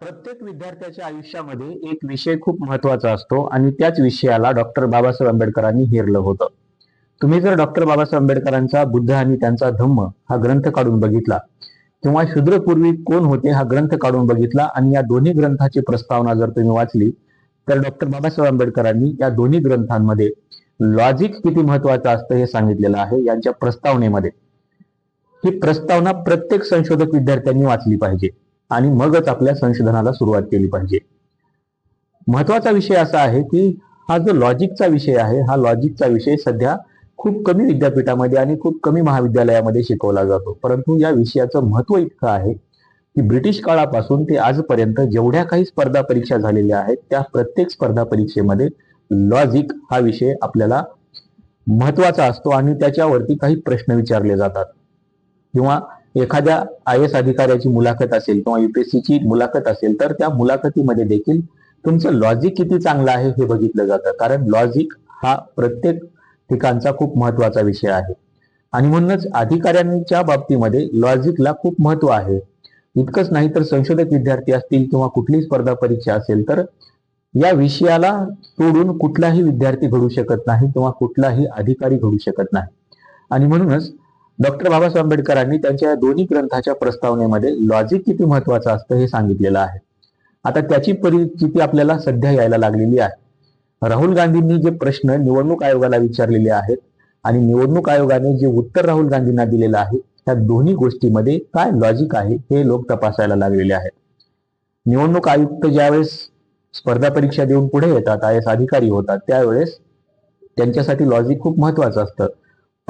प्रत्येक विद्यार्थ्याच्या आयुष्यामध्ये एक विषय खूप महत्त्वाचा असतो आणि त्याच विषयाला डॉक्टर बाबासाहेब आंबेडकरांनी हेरलं होतं. तुम्ही जर डॉक्टर बाबासाहेब आंबेडकरांचा बुद्ध आणि त्यांचा धम्म हा ग्रंथ काढून बघितला किंवा शूद्रपूर्वी कोण होते हा ग्रंथ काढून बघितला आणि या दोन्ही ग्रंथाची प्रस्तावना जर तुम्ही वाचली तर डॉक्टर बाबासाहेब आंबेडकरांनी या दोन्ही ग्रंथांमध्ये लॉजिक किती महत्वाचं असतं हे सांगितलेलं आहे यांच्या प्रस्तावनेमध्ये. ही प्रस्तावना प्रत्येक संशोधक विद्यार्थ्यांनी वाचली पाहिजे. आणि मगच आपल्या संशोधनाला सुरुवात केली पाहिजे. महत्त्वाचा विषय असा आहे की हा जो लॉजिकचा विषय आहे हा लॉजिकचा विषय सध्या खूप कमी विद्यापीठामध्ये आणि खूप कमी महाविद्यालयामध्ये शिकवला जातो. परंतु या विषयाचं महत्त्व इतकं आहे की ब्रिटिश काळापासून ते आजपर्यंत जेवढ्या काही स्पर्धा परीक्षा झालेल्या आहेत त्या प्रत्येक स्पर्धा परीक्षेमध्ये लॉजिक हा विषय आपल्याला महत्त्वाचा असतो आणि त्याच्यावरती काही प्रश्न विचारले जातात. किंवा एखाद्या आय एस अधिकाऱ्याची मुलाखत असेल किंवा युपीएससीची मुलाखत असेल तर त्या मुलाखतीमध्ये देखील तुमचं लॉजिक किती चांगलं आहे हे बघितलं जातं. कारण लॉजिक हा प्रत्येक ठिकाणचा खूप महत्त्वाचा विषय आहे. आणि म्हणूनच अधिकाऱ्यांच्या बाबतीमध्ये लॉजिकला खूप महत्त्व आहे. इतकंच नाही तर संशोधक विद्यार्थी असतील किंवा कुठलीही स्पर्धा परीक्षा असेल तर या विषयाला तोडून कुठलाही विद्यार्थी घडू शकत नाही किंवा कुठलाही अधिकारी घडू शकत नाही. आणि म्हणूनच डॉक्टर बाबासाहेब आंबेडकरांनी त्यांच्या या दोन्ही ग्रंथाच्या प्रस्तावनेमध्ये लॉजिक किती महत्वाचं असतं हे सांगितलेलं आहे. आता त्याची परिस्थिती आपल्याला सध्या यायला लागलेली आहे. राहुल गांधींनी जे प्रश्न निवडणूक आयोगाला विचारलेले आहेत आणि निवडणूक आयोगाने जे उत्तर राहुल गांधींना दिलेलं आहे त्या दोन्ही गोष्टीमध्ये काय लॉजिक आहे हे लोक तपासायला लागलेले आहेत. निवडणूक आयुक्त ज्यावेळेस स्पर्धा परीक्षा देऊन पुढे येतात आय एस अधिकारी होतात त्यावेळेस त्यांच्यासाठी लॉजिक खूप महत्वाचं असतं.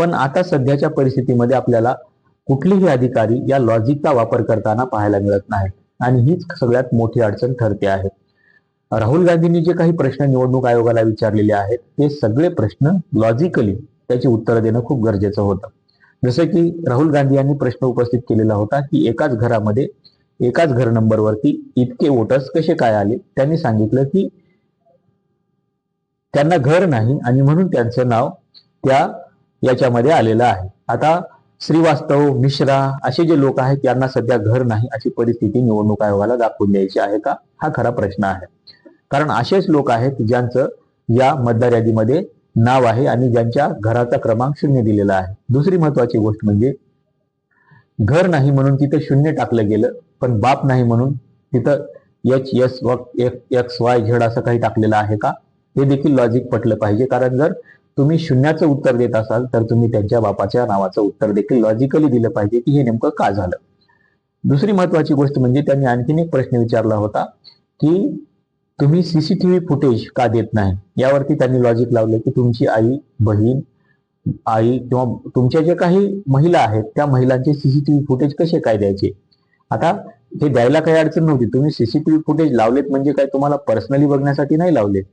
पण आता सध्याच्या परिस्थितीमध्ये आपल्याला कुठलेही अधिकारी या लॉजिकचा वापर करताना पाहायला मिळत नाही आणि हीच सगळ्यात मोठी अडचण ठरते आहे. राहुल गांधींनी जे काही प्रश्न निवडणूक आयोगाला विचारलेले आहेत ते सगळे प्रश्न लॉजिकली त्याची उत्तरं देणं खूप गरजेचं होतं. जसं की राहुल गांधी यांनी प्रश्न उपस्थित केलेला होता की एकाच घरामध्ये एकाच घर नंबरवरती इतके वोटर्स कसे काय आले? त्यांनी सांगितलं की त्यांना घर नाही आणि म्हणून त्यांचं नाव त्या याच्यामध्ये आलेलं आहे. आता श्रीवास्तव मिश्रा असे जे लोक आहेत त्यांना सध्या घर नाही अशी परिस्थिती निवडणूक आयोगाला दाखवून द्यायची आहे का? हा खरा प्रश्न आहे. कारण असेच लोक आहेत ज्यांचं या मतदार यादीमध्ये नाव आहे आणि ज्यांच्या घराचा क्रमांक शून्य दिलेला आहे. दुसरी महत्वाची गोष्ट म्हणजे घर नाही म्हणून तिथं शून्य टाकलं गेलं पण बाप नाही म्हणून तिथं H S X Y Z असं काही टाकलेलं आहे का? हे देखील लॉजिक पटलं पाहिजे. कारण जर तुम्ही शून्याचं उत्तर देत असाल तर तुम्ही त्यांच्या बापाच्या नावाचं उत्तर देखील लॉजिकली दिलं पाहिजे की हे नेमकं का झालं? दुसरी महत्वाची गोष्ट म्हणजे त्यांनी आणखीन एक प्रश्न विचारला होता की तुम्ही सीसीटीव्ही फुटेज का देत नाही? यावरती त्यांनी लॉजिक लावले की तुमची आई बहीण आई किंवा तुमच्या ज्या काही महिला आहेत त्या महिलांचे सीसीटीव्ही फुटेज कसे काय द्यायचे? आता हे द्यायला काही अडचण नव्हती. तुम्ही सीसीटीव्ही फुटेज लावलेत म्हणजे काय तुम्हाला पर्सनली बघण्यासाठी नाही लावलेत?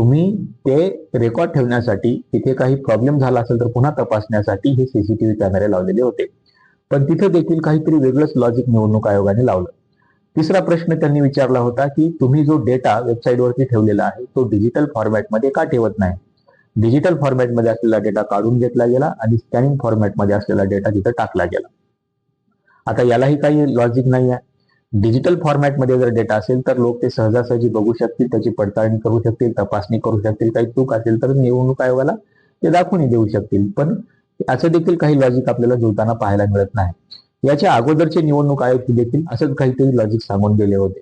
तुम्ही ते रेकॉर्ड ठेवण्यासाठी तिथे काही प्रॉब्लेम झाला असेल तर पुन्हा तपासण्यासाठी हे सीसीटीव्ही कॅमेरे लावलेले होते. पण तिथे देखील काहीतरी वेगळंच लॉजिक निवडणूक आयोगाने लावलं. तिसरा प्रश्न त्यांनी विचारला होता की तुम्ही जो डेटा वेबसाईटवरती ठेवलेला आहे तो डिजिटल फॉर्मॅटमध्ये का ठेवत नाही? डिजिटल फॉर्मॅटमध्ये असलेला डेटा काढून घेतला गेला आणि स्कॅनिंग फॉर्मॅटमध्ये असलेला डेटा तिथं टाकला गेला. आता यालाही काही लॉजिक नाही आहे डिजिटल फॉर्मॅटमध्ये जर डेटा असेल तर लोक ते सहजासहजी बघू शकतील त्याची पडताळणी करू शकतील तपासणी करू शकतील काही चूक असेल तर निवडणूक आयोगाला ते दाखवून देऊ शकतील. पण असं देखील काही लॉजिक आपल्याला जुळताना पाहायला मिळत नाही. याच्या अगोदरचे निवडणूक आयोग देखील असंच काहीतरी लॉजिक सांगून गेले होते.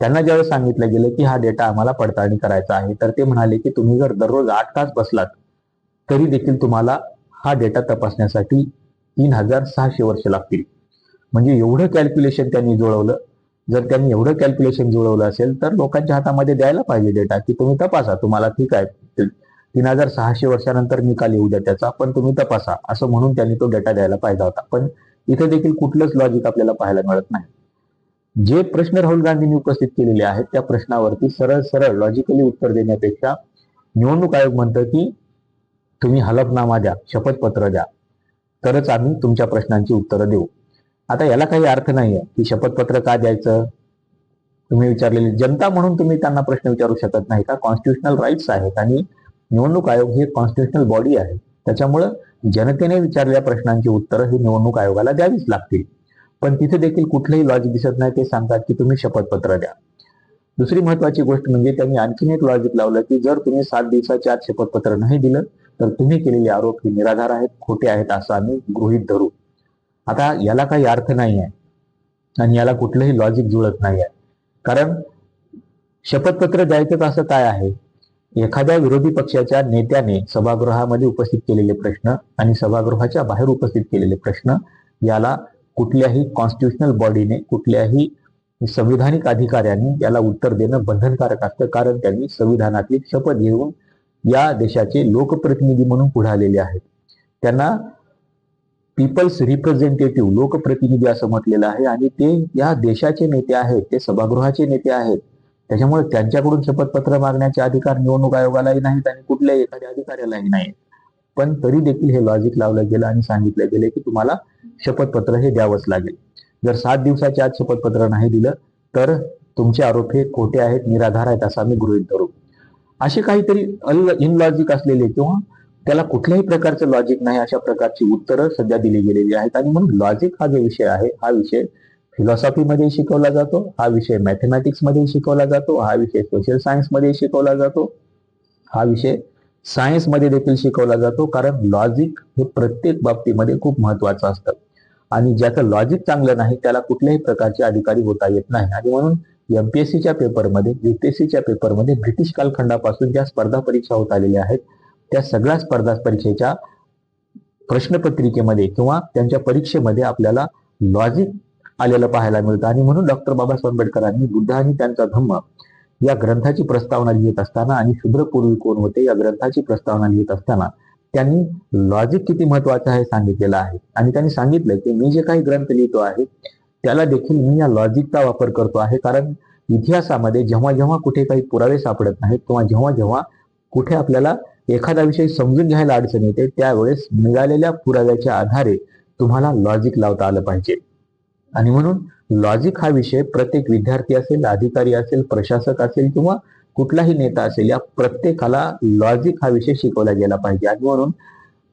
त्यांना ज्यावेळेस सांगितलं गेलं की हा डेटा आम्हाला पडताळणी करायचा आहे तर ते म्हणाले की तुम्ही जर दररोज आठ तास बसलात तरी देखील तुम्हाला हा डेटा तपासण्यासाठी तीन हजार सहाशे वर्ष लागतील. म्हणजे एवढं कॅल्क्युलेशन त्यांनी जुळवलं. जर त्यांनी एवढं कॅल्क्युलेशन जुळवलं असेल तर लोकांच्या हातामध्ये द्यायला पाहिजे डेटा की तुम्ही तपासा तुम्हाला ठीक आहे. तीन हजार सहाशे वर्षानंतर निकाल येऊ द्या त्याचा पण तुम्ही तपासा असं म्हणून त्यांनी तो डेटा द्यायला पाहिजे होता. पण इथे देखील कुठलंच लॉजिक आपल्याला पाहायला मिळत नाही. जे प्रश्न राहुल गांधींनी उपस्थित केलेले आहेत त्या प्रश्नावरती सरळ सरळ लॉजिकली उत्तर देण्यापेक्षा निवडणूक आयोग म्हणतं की तुम्ही हलफनामा द्या शपथपत्र द्या. तरच आम्ही तुमच्या प्रश्नांची उत्तरं देऊ. आता याला काही अर्थ नाही आहे की शपथपत्र का द्यायचं? तुम्ही विचारलेले जनता म्हणून तुम्ही त्यांना प्रश्न विचारू शकत नाही का? कॉन्स्टिट्युशनल राईट्स आहेत आणि निवडणूक आयोग ही कॉन्स्टिट्युशनल बॉडी आहे. त्याच्यामुळं जनतेने विचारलेल्या प्रश्नांची उत्तरं ही निवडणूक आयोगाला द्यावीच लागतील. पण तिथे देखील कुठलंही लॉजिक दिसत नाही. ते सांगतात की तुम्ही शपथपत्र द्या. दुसरी महत्वाची गोष्ट म्हणजे त्यांनी आणखीन एक लॉजिक लावलं की जर तुम्ही सात दिवसाच्या आत शपथपत्र नाही दिलं तर तुम्ही केलेले आरोप हे निराधार आहेत खोटे आहेत असं आम्ही गृहीत धरू. आता याला काही अर्थ नाही आहे आणि याला कुठलंही लॉजिक जुळत नाही आहे कारण शपथपत्र द्यायचं तर असं काय आहे? एखाद्या विरोधी पक्षाच्या नेत्याने सभागृहामध्ये उपस्थित केलेले प्रश्न आणि सभागृहाच्या बाहेर उपस्थित केलेले प्रश्न याला कुठल्याही कॉन्स्टिट्युशनल बॉडीने कुठल्याही संविधानिक अधिकाऱ्याने याला उत्तर देणं बंधनकारक असतं. कारण त्यांनी संविधानातली शपथ घेऊन या देशाचे लोकप्रतिनिधी म्हणून पुढे आलेले आहेत. त्यांना पीपल्स रिप्रेझेंटेटिव्ह लोकप्रतिनिधी असं म्हटलेलं आहे. आणि ते या देशाचे नेते आहेत ते सभागृहाचे नेते आहेत. त्याच्यामुळे त्यांच्याकडून शपथपत्र मागण्याचे अधिकार निवडणूक आयोगालाही नाहीत आणि कुठल्याही एखाद्या अधिकाऱ्यालाही नाही पण तरी देखील हे लॉजिक लावलं गेलं आणि सांगितलं गेलं की तुम्हाला शपथपत्र हे द्यावंच लागेल. जर सात दिवसाच्या आत शपथपत्र नाही दिलं तर तुमचे आरोप हे खोटे आहेत निराधार आहेत असं आम्ही गृहीत धरू. असे काहीतरी अल इनलॉजिक असलेले किंवा त्याला कुठल्याही प्रकारचं लॉजिक नाही अशा प्रकारची उत्तरं सध्या दिली गेलेली आहेत. आणि म्हणून लॉजिक हा जो विषय आहे हा विषय फिलॉसॉफीमध्ये शिकवला जातो हा विषय मॅथमॅटिक्समध्ये शिकवला जातो हा विषय सोशल सायन्समध्ये शिकवला जातो हा विषय सायन्समध्ये देखील शिकवला जातो. कारण लॉजिक हे प्रत्येक बाबतीमध्ये खूप महत्वाचं असतं. आणि ज्याचं लॉजिक चांगलं नाही त्याला कुठल्याही प्रकारचे अधिकारी होता येत नाही. आणि म्हणून एमपीएससीच्या पेपरमध्ये युपीएससीच्या पेपरमध्ये ब्रिटिश कालखंडापासून ज्या स्पर्धा परीक्षा होत आलेल्या आहेत त्या सगळ्या स्पर्धा परीक्षेच्या प्रश्नपत्रिकेमध्ये किंवा त्यांच्या परीक्षेमध्ये आपल्याला लॉजिक आलेलं पाहायला मिळतं. आणि म्हणून डॉक्टर बाबासाहेब आंबेडकरांनी बुद्ध आणि त्यांचा धम्म या ग्रंथाची प्रस्तावना लिहित असताना आणि शूद्रपूर्वी कोण होते या ग्रंथाची प्रस्तावना लिहित असताना त्यांनी लॉजिक किती महत्वाचं आहे सांगितलेलं आहे. आणि त्यांनी सांगितलं की मी जे काही ग्रंथ लिहितो आहे त्याला देखील मी या लॉजिकचा वापर करतो आहे. कारण इतिहासामध्ये जेव्हा जेव्हा कुठे काही पुरावे सापडत नाहीत किंवा जेव्हा जेव्हा कुठे आपल्याला एखादा विषय समजून घ्यायला अडचण येते त्यावेळेस मिळालेल्या पुराव्याच्या आधारे तुम्हाला लॉजिक लावता आलं पाहिजे. आणि म्हणून लॉजिक हा विषय प्रत्येक विद्यार्थी असेल अधिकारी असेल प्रशासक असेल किंवा कुठलाही नेता असेल या प्रत्येकाला लॉजिक हा विषय शिकवला गेला पाहिजे. आणि म्हणून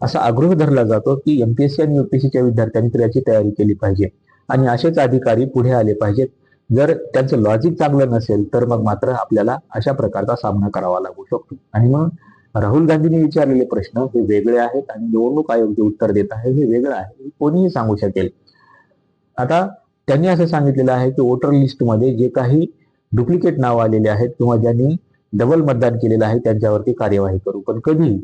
असा आग्रह धरला जातो की एमपीएससी आणि युपीएससीच्या विद्यार्थ्यांनी तर याची तयारी केली पाहिजे. आणि असेच अधिकारी पुढे आले पाहिजेत. जर त्यांचं लॉजिक चांगलं नसेल तर मग मात्र आपल्याला अशा प्रकारचा सामना करावा लागू शकतो. आणि म्हणून राहुल गांधींनी विचारलेले प्रश्न हे वेगळे आहेत आणि निवडणूक आयोग जे उत्तर देत आहे हे वेगळं आहे. हे कोणीही सांगू शकेल. आता त्यांनी असं सांगितलेलं आहे की वोटर लिस्टमध्ये जे काही डुप्लिकेट नाव आलेले आहेत किंवा ज्यांनी डबल मतदान केलेलं आहे त्यांच्यावरती कार्यवाही करू. पण कधी?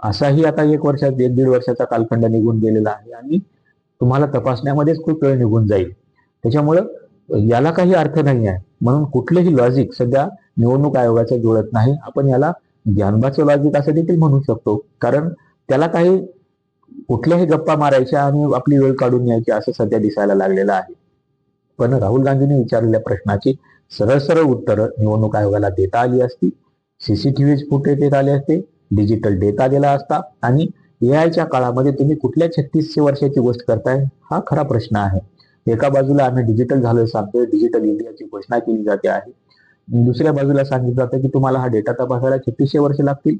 असाही आता एक वर्षात एक दीड वर्षाचा कालखंड निघून गेलेला आहे आणि तुम्हाला तपासण्यामध्येच खूप वेळ निघून जाईल. त्याच्यामुळं याला काही अर्थ नाही आहे म्हणून कुठलंही लॉजिक सध्या निवडणूक आयोगाचं जुळत नाही. आपण याला ज्ञानबाचं लॉजिक असं देखील म्हणू शकतो. कारण त्याला काही कुठल्याही गप्पा मारायच्या आणि आपली वेळ काढून यायची असं सध्या दिसायला लागलेलं आहे. पण राहुल गांधींनी विचारलेल्या प्रश्नाची सरळ सरळ उत्तरं निवडणूक आयोगाला देता आली असती सीसीटीव्ही फुटेज देत आले असते डिजिटल डेटा दिला असता आणि एआयच्या काळामध्ये तुम्ही कुठल्या छत्तीसशे वर्षाची गोष्ट करताय हा खरा प्रश्न आहे. एका बाजूला आम्ही डिजिटल झालोय सांगतोय डिजिटल इंडियाची घोषणा केली जाते आहे. दुसऱ्या बाजूला सांगितलं जातं की तुम्हाला हा डेटा तपासायला छत्तीसशे वर्ष लागतील.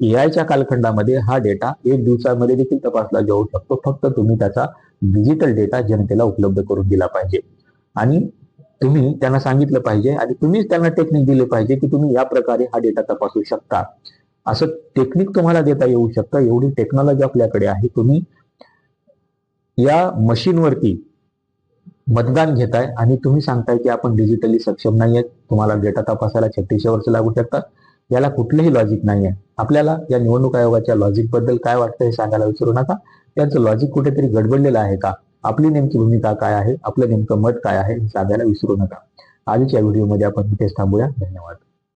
एआयच्या कालखंडामध्ये हा डेटा एक दिवसामध्ये देखील तपासला जाऊ शकतो. फक्त तुम्ही त्याचा डिजिटल डेटा जनतेला उपलब्ध करून दिला पाहिजे. आणि तुम्ही त्यांना सांगितलं पाहिजे आणि तुम्हीच त्यांना टेक्निक दिले पाहिजे की तुम्ही या प्रकारे हा डेटा तपासू शकता. असं टेक्निक तुम्हाला देता येऊ शकतं. एवढी टेक्नॉलॉजी आपल्याकडे आहे. तुम्ही या मशीनवरती मतदान घेताय आणि तुम्ही सांगताय की आपण डिजिटली सक्षम नाही आहेत तुम्हाला डेटा तपासायला छत्तीसशे वर्ष लागू शकतात. याला कुठलंही लॉजिक नाही आहे आपल्याला या निवडणूक आयोगाच्या लॉजिकबद्दल काय वाटतं हे सांगायला विसरू नका. त्यांचं लॉजिक कुठेतरी गडबडलेलं आहे का? आपली नेमकी भूमिका काय आहे? आपलं नेमकं मत काय आहे? हे सांगायला विसरू नका. आजच्या व्हिडिओमध्ये आपण इथेच थांबूया. धन्यवाद.